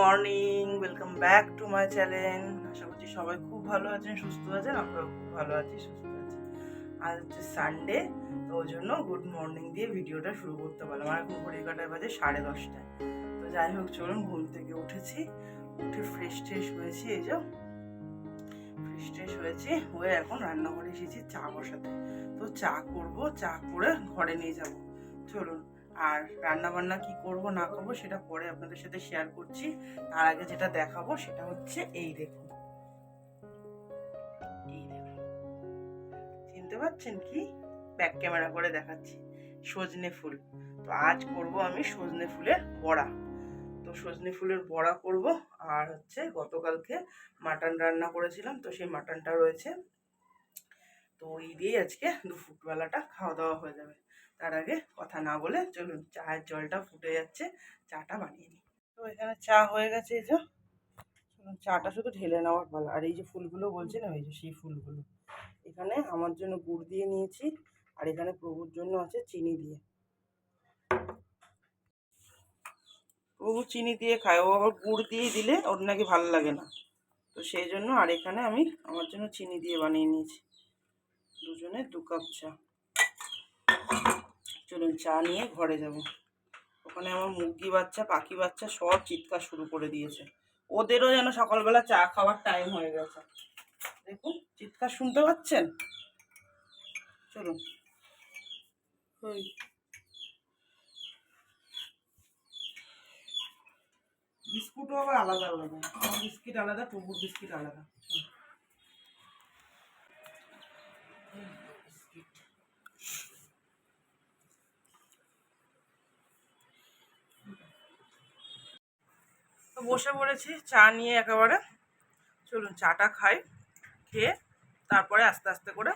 Morning welcome back to my channel আশা করছি সবাই খুব ভালো আছেন, সুস্থ আছেন, আমরাও খুব ভালো আছি, সুস্থ আছি। আজ হচ্ছে সানডে তো ওই জন্য গুড মর্নিং দিয়ে ভিডিওটা শুরু করতে পারলাম। আর এখন ঘড়ি কাটার বাজে সাড়ে দশটায় তো যাই হোক, চলুন ঘুম থেকে উঠেছি। উঠে ফ্রেশ ট্রেশ হয়েছি, এই যে। ফ্রেশ ট্রেশ হয়েছি, হয়ে এখন রান্নাঘরে এসেছি চা বসাতে। তো চা করব, চা করে ঘরে নিয়ে যাব। চলুন। আর রান্না বান্না কি করব, না করব সেটা পরে আপনাদের সাথে শেয়ার করছি। তার আগে যেটা দেখাবো সেটা হচ্ছে এই দেখুন। চিনতে পারছেন কি? ব্যাক ক্যামেরা করে দেখাচ্ছি। সজনে ফুল। তো আজ করব আমি সজনে ফুলের বড়া। তো সজনে ফুলের বড়া করব আর হচ্ছে গতকালকে মাটন রান্না করেছিলাম, তো সেই মাটনটা রয়েছে। তো ওই দিয়েই আজকে দুপুরবেলাটা খাওয়া দাওয়া হয়ে যাবে। তার আগে কথা না বলে চলুন, চায়ের জলটা ফুটে যাচ্ছে, চাটা বানিয়ে নিই। তো এখানে চা হয়ে গেছে এই যে। চাটা শুধু ঢেলে নেওয়ার ভালো আর এই যে ফুলগুলো বলছি না এই যে সেই ফুলগুলো। এখানে আমার জন্য গুড় দিয়ে নিয়েছি, আর এখানে প্রভুর জন্য আছে চিনি দিয়ে। প্রভু চিনি দিয়ে খায়, ও আবার গুড় দিয়ে দিলে ওর নাকি ভালো লাগে না। তো সেই জন্য আর এখানে আমি আমার জন্য চিনি দিয়ে বানিয়ে নিয়েছি। দুজনে দু কাপ চা। চলুন চা নিয়ে ঘরে যাব। ওখানে আমার মুরগি বাচ্চা, পাখি বাচ্চা সব চিৎকার শুরু করে দিয়েছে। ওদেরও যেন সকালবেলা চা খাওয়ার টাইম হয়ে গেছে। দেখুন, চিৎকার শুনতে পাচ্ছেন? চলুন। বিস্কুটও আবার আলাদা আলাদা। বিস্কিট আলাদা প্রভুর বিস্কিট আলাদা। বসে পড়েছি, চা নিয়ে একেবারে। চলুন, চাটা খাই, খেয়ে তারপরে আস্তে আস্তে করে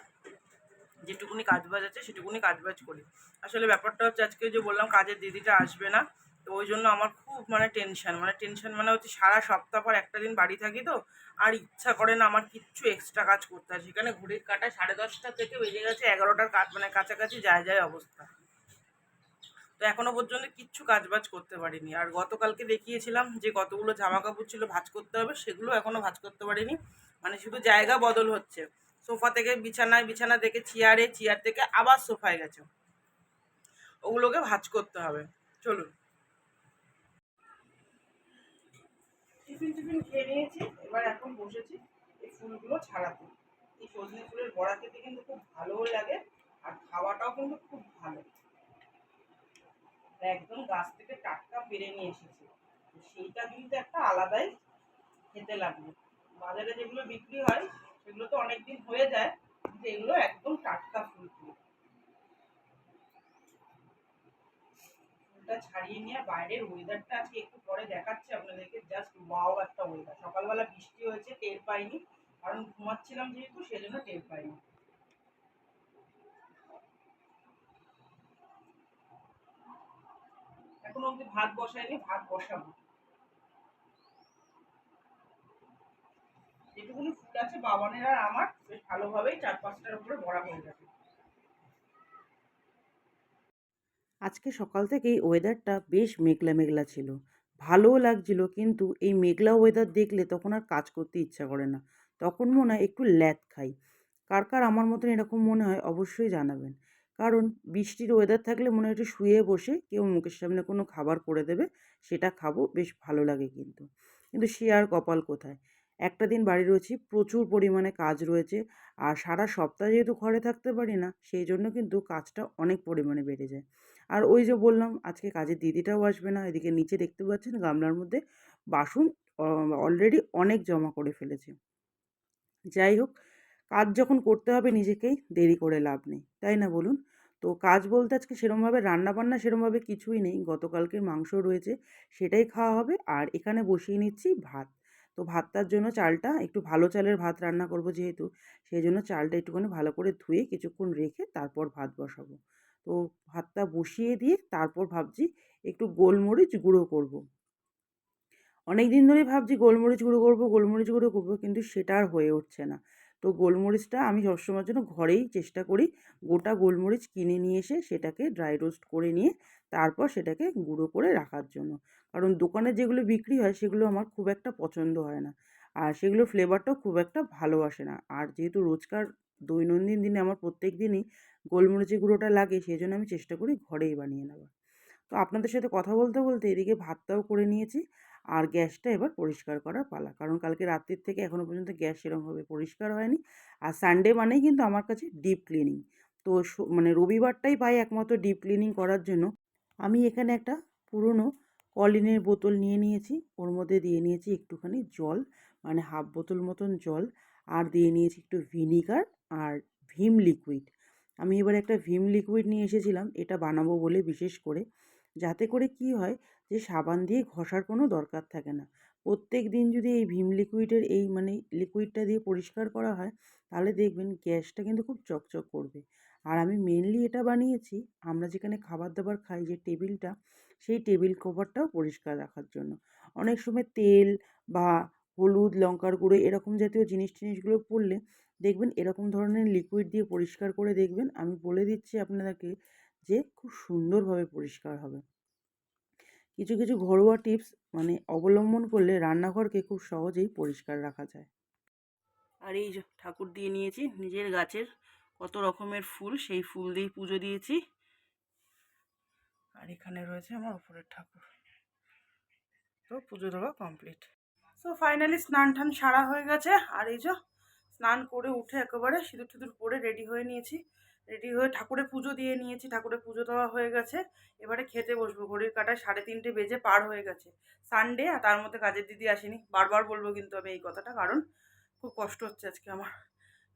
যেটুকুনি কাজ বাজ আছে সেটুকুনি কাজ বাজ করি। আসলে ব্যাপারটা হচ্ছে আজকে যে বললাম কাজের দিদিটা আসবে না, তো ওই জন্য আমার খুব মানে টেনশন মানে টেনশন মানে হচ্ছে সারা সপ্তাহ পর একটা দিন বাড়ি থাকি তো, আর ইচ্ছা করে না আমার কিচ্ছু এক্সট্রা কাজ করতে হয়। সেখানে ঘড়ির কাটায় সাড়ে দশটা থেকে বেজে গেছে, এগারোটার কাজ মানে কাছাকাছি যায় যায় অবস্থা। তো এখনও পর্যন্ত কিচ্ছু কাজবাজ করতে পারিনি। আর গতকালকে দেখিয়েছিলাম যে কতগুলো জামা কাপড় ছিল ভাজ করতে হবে, সেগুলো এখনও ভাজ করতে পারিনি। মানে শুধু জায়গা বদল হচ্ছে। সোফা থেকে বিছানায় বিছানা থেকে চেয়ারে, চেয়ার থেকে আবার সোফায় গেছে। ওগুলোকে ভাজ করতে হবে। চলুন। টিফিন টিফিন খেয়ে নিয়েছি, এবার এখন বসেছি এই ফুলগুলো ছাড়াতে। এই সজনে ফুলের বড়া খেতে কিন্তু খুব ভালোও লাগে, আর খাওয়াটাও কিন্তু খুব ভালো। একদম গাছ থেকে টাটকা পেরে নিয়ে এসেছি। সেইটা কিন্তু একটা আলাদাই খেতে লাগবে বাজারে যেগুলো বিক্রি হয়, সেগুলো তো অনেকদিন হয়ে যায়, কিন্তু এগুলো একদম টাটকা ফুল ফুলটা ছাড়িয়ে নিয়ে বাইরের ওয়েদারটা আজকে একটু পরে দেখাচ্ছি আপনাদেরকে জাস্ট ওয়াও একটা ওয়েদার সকালবেলা বৃষ্টি হয়েছে, টের পাইনি, কারণ ঘুমাচ্ছিলাম যেহেতু, সেজন্য টের পাইনি। অব্দি ভাত বসাইনি ভাত বসাবো। যেটুকুনি ফুল আছে বাবানের আর আমার, বেশ ভালোভাবেই চার পাঁচটার উপরে ভরা হয়ে যাবে। আজকে সকাল থেকেই ওয়েদারটা বেশ মেঘলা মেঘলা ছিল। ভালোও লাগছিল, কিন্তু এই মেঘলা ওয়েদার দেখলে তখন আর কাজ করতে ইচ্ছা করে না। তখন মনে হয় একটু ল্যাদ খাই। কার কার আমার মতন এরকম মনে হয় অবশ্যই জানাবেন। কারণ বৃষ্টির ওয়েদার থাকলে মনে হয় একটু শুয়ে বসে কেউ মুখের সামনে কোনো খাবার করে দেবে, সেটা খাব, বেশ ভালো লাগে কিন্তু। কিন্তু সে আর কপাল কোথায়? একটা দিন বাড়ি রয়েছি, প্রচুর পরিমাণে কাজ রয়েছে, আর সারা সপ্তাহ যেহেতু ঘরে থাকতে পারি না, সেই জন্য কিন্তু কাজটা অনেক পরিমাণে বেড়ে যায়। আর ওই যে বললাম, আজকে কাজের দিদিটাও আসবে না, এদিকে নিচে দেখতে পাচ্ছেন গামলার মধ্যে বাসন অলরেডি অনেক জমা করে ফেলেছে। যাই হোক কাজ যখন করতে হবে নিজেকেই, দেরি করে লাভ নেই। তাই না বলুন? তো কাজ বলতে আজকে সেরমভাবে রান্নাবান্না সেরমভাবে কিছুই নেই। গতকালকের মাংস রয়েছে, সেটাই খাওয়া হবে। আর এখানে বসিয়ে নিচ্ছি ভাত। তো ভাতটার জন্য চালটা, একটু ভালো চালের ভাত রান্না করব যেহেতু, সেই জন্য চালটা একটুখানি ভালো করে ধুয়ে কিছুক্ষণ রেখে তারপর ভাত বসাবো। তো ভাতটা বসিয়ে দিয়ে তারপর ভাবছি একটু গোলমরিচ গুঁড়ো করব। অনেক দিন ধরেই ভাবছি গোলমরিচ গুঁড়ো করব, গোলমরিচ গুঁড়ো করব, কিন্তু সেটা আর হয়ে উঠছে না। তো গোলমরিচটা আমি সবসময়ের জন্য ঘরেই চেষ্টা করি গোটা গোলমরিচ কিনে নিয়ে এসে সেটাকে ড্রাই রোস্ট করে নিয়ে তারপর সেটাকে গুঁড়ো করে রাখার জন্য। কারণ দোকানে যেগুলো বিক্রি হয় সেগুলো আমার খুব একটা পছন্দ হয় না। আর সেগুলো ফ্লেভারটাও খুব একটা ভালো আসে না। আর যেহেতু রোজকার দৈনন্দিন দিনে আমার প্রত্যেক দিনই গোলমরিচের গুঁড়োটা লাগে সেই জন্য আমি চেষ্টা করি ঘরেই বানিয়ে নেওয়ার। তো আপনাদের সাথে কথা বলতে বলতে এদিকে ভাতটাও করে নিয়েছি। আর গ্যাসটা এবার পরিষ্কার করার পালা। কারণ কালকে রাত্রির থেকে এখনও পর্যন্ত গ্যাস সেরকমভাবে পরিষ্কার হয়নি। আর সানডে মানেই কিন্তু আমার কাছে ডিপ ক্লিনিং তো মানে রবিবারটাই পাই একমাত্র ডিপ ক্লিনিং করার জন্য। আমি এখানে একটা পুরনো কলিনের বোতল নিয়ে নিয়েছি। ওর মধ্যে দিয়ে নিয়েছি একটুখানি জল মানে হাফ বোতল মতন জল। আর দিয়ে নিয়েছি একটু ভিনিগার আর ভিম লিকুইড আমি এবার একটা ভিম লিকুইড নিয়ে এসেছিলাম। এটা বানাবো বলে বিশেষ করে। যাতে করে কি হয় যে, সাবান দিয়ে ঘষার কোনো দরকার থাকে না। প্রত্যেক দিন যদি এই ভিম লিকুইডের এই মানে লিকুইডটা দিয়ে পরিষ্কার করা হয়, তাহলে দেখবেন গ্যাসটা কিন্তু খুব চকচক করবে। আর আমি মেনলি এটা বানিয়েছি, আমরা যেখানে খাবার দাবার খাই যে টেবিলটা সেই টেবিল কভারটাও পরিষ্কার রাখার জন্য। অনেক সময় তেল বা হলুদ, লঙ্কার গুঁড়ো এরকম জাতীয় জিনিস টিনিসগুলো পড়লে দেখবেন এরকম ধরনের লিকুইড দিয়ে পরিষ্কার করে দেখবেন। আমি বলে দিচ্ছি আপনাদেরকে যে খুব সুন্দরভাবে পরিষ্কার হবে। কিছু কিছু ঘরোয়া টিপস মানে অবলম্বন করলে রান্নাঘরকে খুব সহজেই পরিষ্কার রাখা যায়। আর এই ঠাকুর দিয়ে নিয়েছি, নিজের গাছের কত রকমের ফুল, সেই ফুল দিয়েই পুজো দিয়েছি। আর এখানে রয়েছে আমার উপরের ঠাকুর। তো পুজো দেওয়া কমপ্লিট সো ফাইনালি স্নান টান সারা হয়ে গেছে। আর এই যে স্নান করে উঠে একেবারে সিঁদুর টিঁদুর পরে রেডি হয়ে নিয়েছি। রেডি হয়ে ঠাকুরের পুজো দিয়ে নিয়েছি, ঠাকুরের পুজো দেওয়া হয়ে গেছে। এবারে খেতে বসবো, ঘড়ির কাটায় সাড়ে তিনটে বেজে পার হয়ে গেছে। সানডে আর তার মধ্যে কাজের দিদি আসেনি। বারবার বলব কিন্তু আমি এই কথাটা, কারণ খুব কষ্ট হচ্ছে আজকে আমার।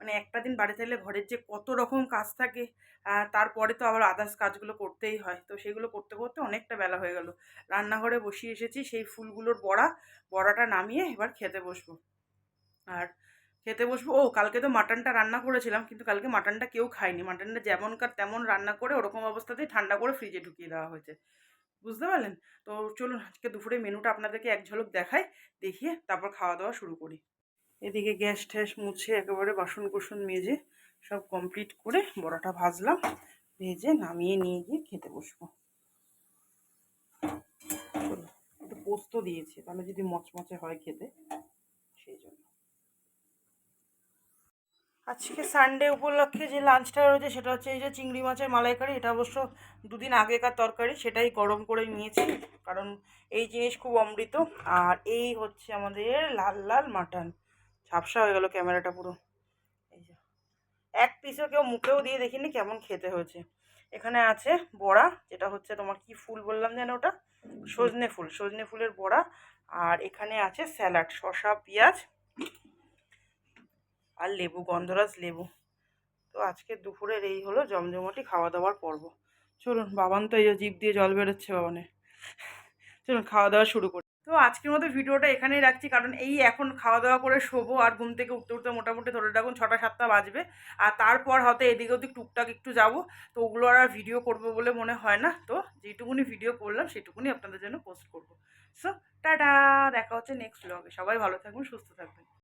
মানে একটা দিন বাড়ি থাকলে ঘরের যে কত রকম কাজ থাকে তারপরে তো আবার আদার্স কাজগুলো করতেই হয়। তো সেগুলো করতে করতে অনেকটা বেলা হয়ে গেল। রান্নাঘরে বসিয়ে এসেছি সেই ফুলগুলোর বড়া, বড়াটা নামিয়ে এবার খেতে বসবো। আর খেতে বসবো। ও, কালকে তো মাটনটা রান্না করেছিলাম, কিন্তু কালকে মাটনটা কেউ খায়নি। মাটনটা যেমনকার তেমন রান্না করে ওরকম অবস্থাতেই ঠান্ডা করে ফ্রিজে ঢুকিয়ে দেওয়া হয়েছে। বুঝতে পারলেন? তো চলুন, আজকে দুপুরে মেনুটা আপনাদেরকে এক ঝলক দেখাই, দেখিয়ে তারপর খাওয়া দাওয়া শুরু করি। এদিকে গ্যাস ট্যাস মুছে একেবারে বাসন কুসন মেজে সব কমপ্লিট করে বড়াটা ভাজলাম, ভেজে নামিয়ে নিয়ে গিয়ে খেতে বসবো। একটু পোস্ত দিয়েছি, তাহলে যদি মচমচে হয় খেতে সেই জন্য আজকে সানডে উপলক্ষে যে লাঞ্চটা রয়েছে সেটা হচ্ছে এই যে চিংড়ি মাছের মালাইকারি, এটা অবশ্য দুদিন আগেকার তরকারি, সেটাই গরম করে নিয়েছি। কারণ এই জিনিস খুব অমৃত। আর এই হচ্ছে আমাদের লাল লাল মাটন। ঝাপসা হয়ে গেল ক্যামেরাটা পুরো। এই যে। এক পিসও কেউ মুখেও দিয়ে দেখিনি কেমন খেতে হয়েছে। এখানে আছে বড়া, যেটা হচ্ছে তোমার কি ফুল বললাম যেন ওটা? সজনে ফুল, সজনে ফুলের বড়া। আর এখানে আছে স্যালাড, শসা, পেঁয়াজ। আর লেবু, গন্ধরাজ লেবু। তো আজকে দুপুরের এই হলো জমজমাটি খাওয়া দাওয়ার পর্ব। চলুন, বাবান তো এই জিভ দিয়ে জল বেরোচ্ছে বাবানে চলুন খাওয়া দাওয়া শুরু করি। তো আজকের মতো ভিডিওটা এখানেই রাখছি, কারণ এই এখন খাওয়া দাওয়া করে শোবো আর ঘুম থেকে উঠতে উঠতে মোটামুটি ধরে রাখুন ছটা, সাতটা বাজবে। আর তারপর হয়তো এদিকে ওদিক টুকটাক একটু যাব। তো ওগুলো আর ভিডিও করব বলে মনে হয় না। তো যেটুকুনি ভিডিও করলাম, সেটুকুনি আপনাদের জন্য পোস্ট করব। So, tata! দেখা হচ্ছে নেক্সট ব্লগে সবাই ভালো থাকবেন সুস্থ থাকবেন